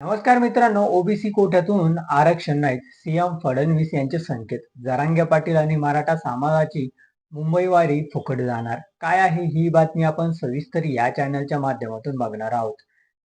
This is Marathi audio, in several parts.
नमस्कार मित्रांनो ओबीसी कोट्यातून आरक्षण नाहीत सीएम फडणवीस यांचे संकेत. जरांगे पाटील आणि मराठा समाजाची मुंबईवारी फुकट जाणार. काय आहे ही बातमी आपण सविस्तर या चॅनलच्या माध्यमातून बघणार आहोत.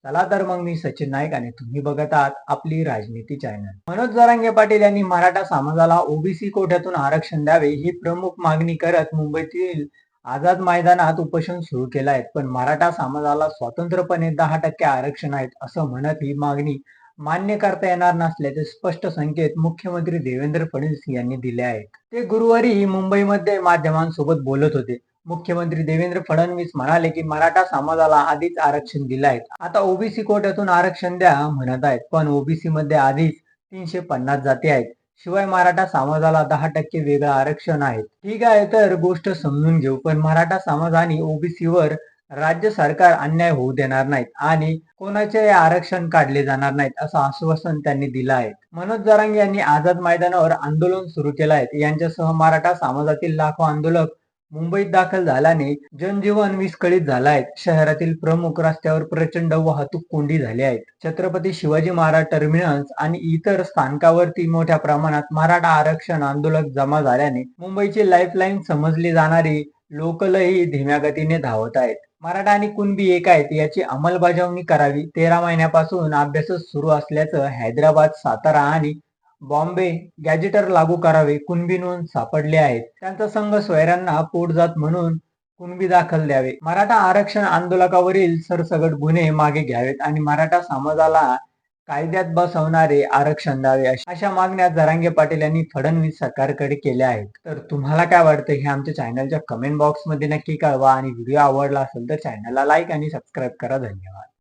चला तर मग मी सचिन नाईक आणि तुम्ही बघत आहात आपली राजनीती चॅनल मनोज जरांगे पाटील यांनी मराठा समाजाला ओबीसी कोट्यातून आरक्षण द्यावे ही प्रमुख मागणी करत मुंबईतील आझाद मैदानात उपोषण सुरू केलं आहे पण मराठा समाजाला स्वतंत्रपणे दहा टक्के आरक्षण आहेत असं म्हणत ही मागणी मान्य करता येणार नसल्याचे स्पष्ट संकेत मुख्यमंत्री देवेंद्र फडणवीस यांनी दिले आहेत. ते गुरुवारी मुंबईमध्ये माध्यमांसोबत बोलत होते. मुख्यमंत्री देवेंद्र फडणवीस म्हणाले की मराठा समाजाला आधीच आरक्षण दिलं आहे. आता ओबीसी कोट्यातून आरक्षण द्या म्हणत आहेत. पण ओबीसी मध्ये आधीच तीनशे पन्नास जाती आहेत. शिवाय मराठा समाजाला दहा टक्के वेगळं आरक्षण आहे. ठीक आहे तर गोष्ट समजून घेऊ पण मराठा समाज आणि ओबीसीवर राज्य सरकार अन्याय होऊ देणार नाहीत आणि कोणाचे आरक्षण काढले जाणार नाहीत असं आश्वासन त्यांनी दिलं आहे. मनोज जरांग यांनी आझाद मैदानावर आंदोलन सुरू केलं आहे. यांच्यासह मराठा समाजातील लाखो आंदोलक मुंबईत दाखल झाल्याने जनजीवन विस्कळीत झालं आहे शहरातील प्रमुख रस्त्यावर प्रचंड वाहतूक कोंडी झाली आहेत छत्रपती शिवाजी महाराज टर्मिनस आणि इतर स्थानकावरती मोठ्या प्रमाणात मराठा आरक्षण आंदोलक जमा झाल्याने मुंबईची लाईफलाईन समजली जाणारी लोकलही धीम्या गतीने धावत आहेत. मराठा आणि कुणबी एक आहेत याची अंमलबजावणी करावी तेरा महिन्यापासून अभ्यास सुरू असल्याचं हैदराबाद सातारा आणि बॉम्बे गॅजेटर लागू करावे कुणबी नोंद सापडले आहेत. त्यांचा संघ सोयऱ्यांना पोट जात म्हणून कुणबी दाखल द्यावे. मराठा आरक्षण आंदोलकावरील सरसगट गुन्हे मागे घ्यावेत आणि मराठा समाजाला कायद्यात बसवणारे आरक्षण द्यावे अशा मागण्या जरांगे पाटील यांनी फडणवीस सरकारकडे केल्या आहेत. तर तुम्हाला काय वाटतं? हे आमच्या चॅनलच्या कमेंट बॉक्समध्ये नक्की कळवा आणि व्हिडिओ आवडला असेल तर चॅनलला लाईक आणि सबस्क्राईब करा. धन्यवाद.